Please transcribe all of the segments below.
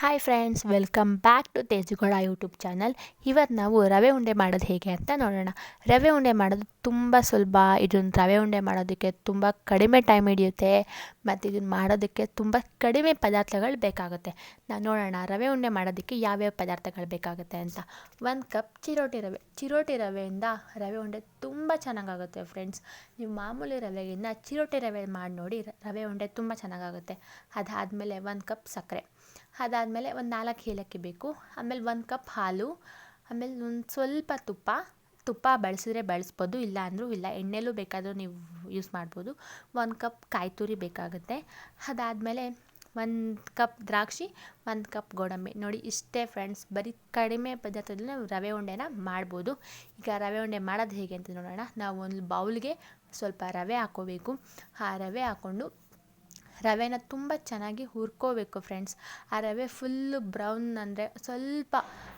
Hi friends welcome back to Tejugowda YouTube channel ಇವತ್ತು ನಾವು ರವೆ ಉಂಡೆ ಮಾಡೋದು ಹೇಗೆ ಅಂತ ನೋಡೋಣ. ರವೆ ಉಂಡೆ ಮಾಡೋದು ತುಂಬ ಸುಲಭ. ಇದನ್ನು ರವೆ ಉಂಡೆ ಮಾಡೋದಕ್ಕೆ ತುಂಬ ಕಡಿಮೆ ಟೈಮ್ ಹಿಡಿಯುತ್ತೆ. ಮತ್ತು ಇದನ್ನು ಮಾಡೋದಕ್ಕೆ ತುಂಬ ಕಡಿಮೆ ಪದಾರ್ಥಗಳು ಬೇಕಾಗುತ್ತೆ. ನಾನು ನೋಡೋಣ ರವೆ ಉಂಡೆ ಮಾಡೋದಕ್ಕೆ ಯಾವ್ಯಾವ ಪದಾರ್ಥಗಳು ಬೇಕಾಗುತ್ತೆ ಅಂತ. ಒಂದು ಕಪ್ ಚಿರೋಟಿ ರವೆ. ಚಿರೋಟಿ ರವೆಯಿಂದ ರವೆ ಉಂಡೆ ತುಂಬ ಚೆನ್ನಾಗಾಗುತ್ತೆ ಫ್ರೆಂಡ್ಸ್ ನೀವು ಮಾಮೂಲಿ ರವೆಗಿಂತ ಚಿರೋಟಿ ರವೆ ಮಾಡಿ ನೋಡಿ ರವೆ ಉಂಡೆ ತುಂಬ ಚೆನ್ನಾಗಾಗುತ್ತೆ. ಅದಾದಮೇಲೆ ಒಂದು ಕಪ್ ಸಕ್ಕರೆ. ಅದಾದಮೇಲೆ ಒಂದು ನಾಲ್ಕು ಏಲಕ್ಕಿ ಬೇಕು. ಆಮೇಲೆ ಒಂದು ಕಪ್ ಹಾಲು, ಆಮೇಲೆ ಒಂದು ಸ್ವಲ್ಪ ತುಪ್ಪ. ತುಪ್ಪ ಬಳಸಿದ್ರೆ ಬಳಸ್ಬೋದು, ಇಲ್ಲ ಅಂದರೂ ಇಲ್ಲ. ಎಣ್ಣೆಲೂ ಬೇಕಾದರೂ ನೀವು ಯೂಸ್ ಮಾಡ್ಬೋದು. ಒಂದು ಕಪ್ ಕಾಯಿ ತುರಿ ಬೇಕಾಗುತ್ತೆ. ಅದಾದಮೇಲೆ ಒಂದು ಕಪ್ ದ್ರಾಕ್ಷಿ, ಒಂದು ಕಪ್ ಗೋಡಂಬಿ. ನೋಡಿ, ಇಷ್ಟೇ ಫ್ರೆಂಡ್ಸ್ ಬರೀ ಕಡಿಮೆ ಪದಾರ್ಥದಲ್ಲಿ ನಾವು ರವೆ ಉಂಡೆನ ಮಾಡ್ಬೋದು. ಈಗ ರವೆ ಉಂಡೆ ಮಾಡೋದು ಹೇಗೆ ಅಂತ ನೋಡೋಣ. ನಾವು ಒಂದು ಬೌಲ್ಗೆ ಸ್ವಲ್ಪ ರವೆ ಹಾಕೋಬೇಕು. ಆ ರವೆ ಹಾಕ್ಕೊಂಡು ರವೆನ ತುಂಬ ಚೆನ್ನಾಗಿ ಹುರ್ಕೋಬೇಕು ಫ್ರೆಂಡ್ಸ್ ಆ ರವೆ ಫುಲ್ಲು ಬ್ರೌನ್ ಅಂದರೆ ಸ್ವಲ್ಪ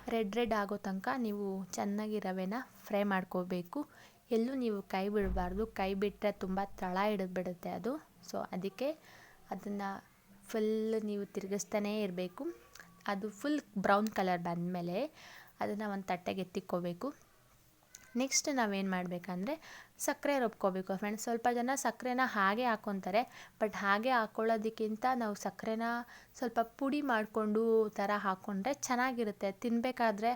ರೆಡ್ ರೆಡ್ ಆಗೋ ತನಕ ನೀವು ಚೆನ್ನಾಗಿ ರವೆನ ಫ್ರೈ ಮಾಡ್ಕೋಬೇಕು. ಎಲ್ಲೂ ನೀವು ಕೈ ಬಿಡಬಾರ್ದು. ಕೈ ಬಿಟ್ಟರೆ ತುಂಬ ತಳ ಹಿಡಿದ್ಬಿಡುತ್ತೆ ಅದು. ಸೊ ಅದಕ್ಕೆ ಅದನ್ನು ಫುಲ್ ನೀವು ತಿರುಗಿಸ್ತಾನೇ ಇರಬೇಕು. ಅದು ಫುಲ್ ಬ್ರೌನ್ ಕಲರ್ ಬಂದಮೇಲೆ ಅದನ್ನು ಒಂದು ತಟ್ಟೆಗೆ ಎತ್ತಿಕ್ಕೋಬೇಕು. ನೆಕ್ಸ್ಟ್ ನಾವೇನು ಮಾಡಬೇಕಂದ್ರೆ ಸಕ್ಕರೆ ರುಬ್ಕೋಬೇಕು ಫ್ರೆಂಡ್ಸ್ ಸ್ವಲ್ಪ ಜನ ಸಕ್ಕರೆನ ಹಾಗೆ ಹಾಕ್ಕೊತಾರೆ ಬಟ್ ಹಾಗೆ ಹಾಕ್ಕೊಳ್ಳೋದಕ್ಕಿಂತ ನಾವು ಸಕ್ಕರೆನ ಸ್ವಲ್ಪ ಪುಡಿ ಮಾಡಿಕೊಂಡು ಥರ ಹಾಕ್ಕೊಂಡ್ರೆ ಚೆನ್ನಾಗಿರುತ್ತೆ. ತಿನ್ನಬೇಕಾದ್ರೆ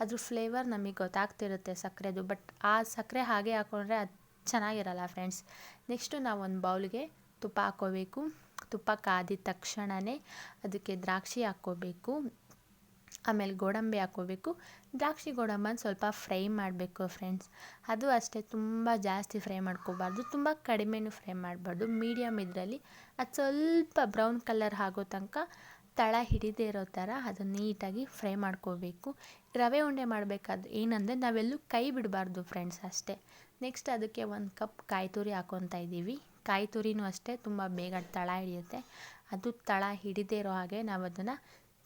ಅದ್ರ ಫ್ಲೇವರ್ ನಮಗೆ ಗೊತ್ತಾಗ್ತಿರುತ್ತೆ ಸಕ್ಕರೆದು ಬಟ್ ಆ ಸಕ್ಕರೆ ಹಾಗೆ ಹಾಕ್ಕೊಂಡ್ರೆ ಅದು ಚೆನ್ನಾಗಿರಲ್ಲ ಫ್ರೆಂಡ್ಸ್ ನೆಕ್ಸ್ಟು ನಾವು ಒಂದು ಬೌಲ್ಗೆ ತುಪ್ಪ ಹಾಕ್ಕೋಬೇಕು ತುಪ್ಪ ಕಾದಿದ ತಕ್ಷಣವೇ ಅದಕ್ಕೆ ದ್ರಾಕ್ಷಿ ಹಾಕ್ಕೋಬೇಕು. ಆಮೇಲೆ ಗೋಡಂಬಿ ಹಾಕ್ಕೋಬೇಕು. ದ್ರಾಕ್ಷಿ ಗೋಡಂಬನ ಸ್ವಲ್ಪ ಫ್ರೈ ಮಾಡಬೇಕು ಫ್ರೆಂಡ್ಸ್ ಅದು ಅಷ್ಟೇ, ತುಂಬ ಜಾಸ್ತಿ ಫ್ರೈ ಮಾಡ್ಕೋಬಾರ್ದು, ತುಂಬ ಕಡಿಮೆನೂ ಫ್ರೈ ಮಾಡಬಾರ್ದು. ಮೀಡಿಯಮ್ ಇದರಲ್ಲಿ ಅದು ಸ್ವಲ್ಪ ಬ್ರೌನ್ ಕಲರ್ ಆಗೋ ತನಕ ತಳ ಹಿಡಿದೇ ಇರೋ ಥರ ಅದು ನೀಟಾಗಿ ಫ್ರೈ ಮಾಡ್ಕೋಬೇಕು. ರವೆ ಉಂಡೆ ಮಾಡಬೇಕಾದ್ರೆ ಏನಂದರೆ ನಾವೆಲ್ಲೂ ಕೈ ಬಿಡಬಾರ್ದು ಫ್ರೆಂಡ್ಸ್ ಅಷ್ಟೇ. ನೆಕ್ಸ್ಟ್ ಅದಕ್ಕೆ ಒಂದು ಕಪ್ ಕಾಯಿ ತುರಿ ಹಾಕ್ಕೊತಾ ಇದ್ದೀವಿ. ಕಾಯಿ ತುರಿನೂ ಅಷ್ಟೇ, ತುಂಬ ಬೇಗ ತಳ ಹಿಡಿಯುತ್ತೆ. ಅದು ತಳ ಹಿಡಿದೇ ಇರೋ ಹಾಗೆ ನಾವು ಅದನ್ನು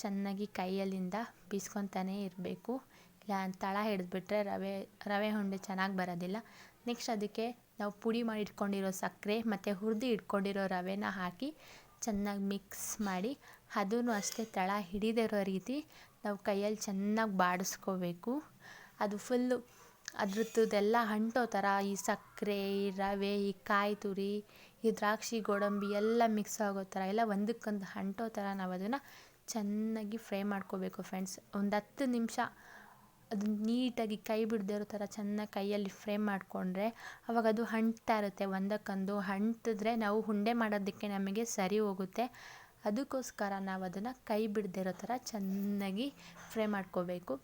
ಚೆನ್ನಾಗಿ ಕೈಯಲ್ಲಿಂದ ಬೀಸ್ಕೊತಾನೇ ಇರಬೇಕು. ಇಲ್ಲ, ತಳ ಹಿಡಿದ್ಬಿಟ್ರೆ ರವೆ ರವೆ ಉಂಡೆ ಚೆನ್ನಾಗಿ ಬರೋದಿಲ್ಲ. ನೆಕ್ಸ್ಟ್ ಅದಕ್ಕೆ ನಾವು ಪುಡಿ ಮಾಡಿ ಇಟ್ಕೊಂಡಿರೋ ಸಕ್ಕರೆ ಮತ್ತು ಹುರಿದು ಇಟ್ಕೊಂಡಿರೋ ರವೆನ ಹಾಕಿ ಚೆನ್ನಾಗಿ ಮಿಕ್ಸ್ ಮಾಡಿ ಅದೂ ಅಷ್ಟೇ ತಳ ಹಿಡಿದಿರೋ ರೀತಿ ನಾವು ಕೈಯಲ್ಲಿ ಚೆನ್ನಾಗಿ ಬಾಡಿಸ್ಕೋಬೇಕು. ಅದು ಫುಲ್ಲು ಅದ್ರದ್ದೆಲ್ಲ ಅಂಟೋ ಥರ ಈ ಸಕ್ಕರೆ, ಈ ರವೆ, ಈ ಕಾಯಿ ತುರಿ, ಈ ದ್ರಾಕ್ಷಿ, ಗೋಡಂಬಿ ಎಲ್ಲ ಮಿಕ್ಸ್ ಆಗೋ ಥರ, ಎಲ್ಲ ಒಂದಕ್ಕೊಂದು ಅಂಟೋ ಥರ ನಾವು ಅದನ್ನು ಚೆನ್ನಾಗಿ ಫ್ರೈ ಮಾಡ್ಕೋಬೇಕು ಫ್ರೆಂಡ್ಸ್. ಒಂದು ಹತ್ತು ನಿಮಿಷ ಅದು ನೀಟಾಗಿ ಕೈ ಬಿಡದೇ ಇರೋ ಥರ ಚೆನ್ನಾಗಿ ಕೈಯಲ್ಲಿ ಫ್ರೈ ಮಾಡಿಕೊಂಡ್ರೆ ಅವಾಗ ಅದು ಅಂಟ್ತಾ ಇರುತ್ತೆ. ಒಂದಕ್ಕೊಂದು ಅಂಟಿದ್ರೆ ನಾವು ಉಂಡೆ ಮಾಡೋದಕ್ಕೆ ನಮಗೆ ಸರಿ ಹೋಗುತ್ತೆ. ಅದಕ್ಕೋಸ್ಕರ ನಾವು ಅದನ್ನು ಕೈ ಬಿಡದೇ ಇರೋ ಥರ ಚೆನ್ನಾಗಿ ಫ್ರೈ ಮಾಡ್ಕೋಬೇಕು.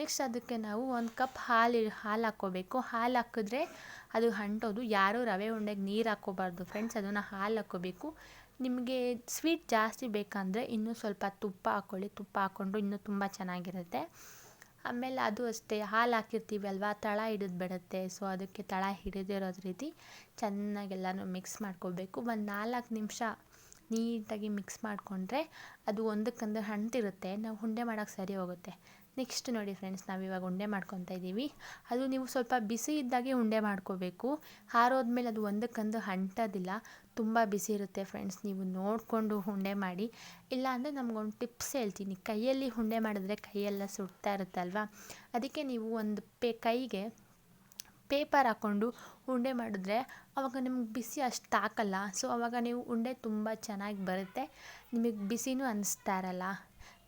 ನೆಕ್ಸ್ಟ್ ಅದಕ್ಕೆ ನಾವು ಒಂದು ಕಪ್ ಹಾಲು ಹಾಲು ಹಾಕ್ಕೋಬೇಕು. ಹಾಲು ಹಾಕಿದ್ರೆ ಅದು ಅಂಟೋದು ಯಾರೂ ರವೆ ಉಂಡೆಗೆ ನೀರು ಹಾಕ್ಕೋಬಾರ್ದು ಫ್ರೆಂಡ್ಸ್. ಅದನ್ನು ಹಾಲು ಹಾಕ್ಕೋಬೇಕು. ನಿಮಗೆ ಸ್ವೀಟ್ ಜಾಸ್ತಿ ಬೇಕಂದರೆ ಇನ್ನೂ ಸ್ವಲ್ಪ ತುಪ್ಪ ಹಾಕ್ಕೊಳ್ಳಿ ತುಪ್ಪ ಹಾಕ್ಕೊಂಡು ಇನ್ನೂ ತುಂಬ ಚೆನ್ನಾಗಿರುತ್ತೆ. ಆಮೇಲೆ ಅದು ಅಷ್ಟೇ, ಹಾಲು ಹಾಕಿರ್ತೀವಿ ಅಲ್ವಾ? ತಳ ಹಿಡಿದು ಬಿಡುತ್ತೆ. ಸೊ ಅದಕ್ಕೆ ತಳ ಹಿಡಿದಿರೋದು ರೀತಿ ಚೆನ್ನಾಗೆಲ್ಲನೂ ಮಿಕ್ಸ್ ಮಾಡ್ಕೋಬೇಕು. ಒಂದು ನಾಲ್ಕು ನಿಮಿಷ ನೀಟಾಗಿ ಮಿಕ್ಸ್ ಮಾಡಿಕೊಂಡ್ರೆ ಅದು ಒಂದಕ್ಕೊಂದು ಅಂಟಿರುತ್ತೆ ನಾವು ಉಂಡೆ ಮಾಡೋಕ್ಕೆ ಸರಿ ಹೋಗುತ್ತೆ. ನೆಕ್ಸ್ಟ್ ನೋಡಿ ಫ್ರೆಂಡ್ಸ್ ನಾವು ಇವಾಗ ಉಂಡೆ ಮಾಡ್ಕೊತಾ ಇದ್ದೀವಿ ಅದು ನೀವು ಸ್ವಲ್ಪ ಬಿಸಿ ಇದ್ದಾಗೆ ಉಂಡೆ ಮಾಡ್ಕೋಬೇಕು. ಹಾರೋದ್ಮೇಲೆ ಅದು ಒಂದಕ್ಕೊಂದು ಅಂಟೋದಿಲ್ಲ ತುಂಬ ಬಿಸಿ ಇರುತ್ತೆ ಫ್ರೆಂಡ್ಸ್ ನೀವು ನೋಡಿಕೊಂಡು ಉಂಡೆ ಮಾಡಿ. ಇಲ್ಲ ಅಂದರೆ ನಮಗೊಂದು ಟಿಪ್ಸ್ ಹೇಳ್ತೀನಿ. ಕೈಯಲ್ಲಿ ಉಂಡೆ ಮಾಡಿದ್ರೆ ಕೈಯೆಲ್ಲ ಸುಡ್ತಾ ಇರುತ್ತಲ್ವಾ ಅದಕ್ಕೆ ನೀವು ಒಂದು ಪೇ, ಕೈಗೆ ಪೇಪರ್ ಹಾಕ್ಕೊಂಡು ಉಂಡೆ ಮಾಡಿದ್ರೆ ಆವಾಗ ನಿಮ್ಗೆ ಬಿಸಿ ಅಷ್ಟು ಹಾಕಲ್ಲ ಸೊ ಅವಾಗ ನೀವು ಉಂಡೆ ತುಂಬ ಚೆನ್ನಾಗಿ ಬರುತ್ತೆ. ನಿಮಗೆ ಬಿಸಿನೂ ಅನ್ನಿಸ್ತಾ ಇರಲ್ಲ.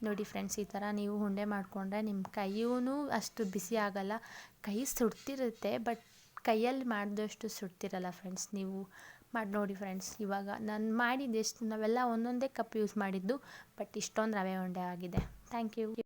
ನೋಡಿ ಫ್ರೆಂಡ್ಸ್ ಈ ಥರ ನೀವು ಉಂಡೆ ಮಾಡಿಕೊಂಡ್ರೆ ನಿಮ್ಮ ಕೈಯೂ ಅಷ್ಟು ಬಿಸಿ ಆಗಲ್ಲ. ಕೈ ಸುಡ್ತಿರುತ್ತೆ ಬಟ್ ಕೈಯಲ್ಲಿ ಮಾಡಿದಷ್ಟು ಸುಡ್ತಿರಲ್ಲ ಫ್ರೆಂಡ್ಸ್ ನೀವು ಮಾಡಿ ನೋಡಿ ಫ್ರೆಂಡ್ಸ್ ಇವಾಗ ನಾನು ಮಾಡಿದ್ದೆಷ್ಟು ನಾವೆಲ್ಲ ಒಂದೊಂದೇ ಕಪ್ ಯೂಸ್ ಮಾಡಿದ್ದು ಬಟ್ ಇಷ್ಟೊಂದು ರವೆ ಉಂಡೆ ಆಗಿದೆ. Thank you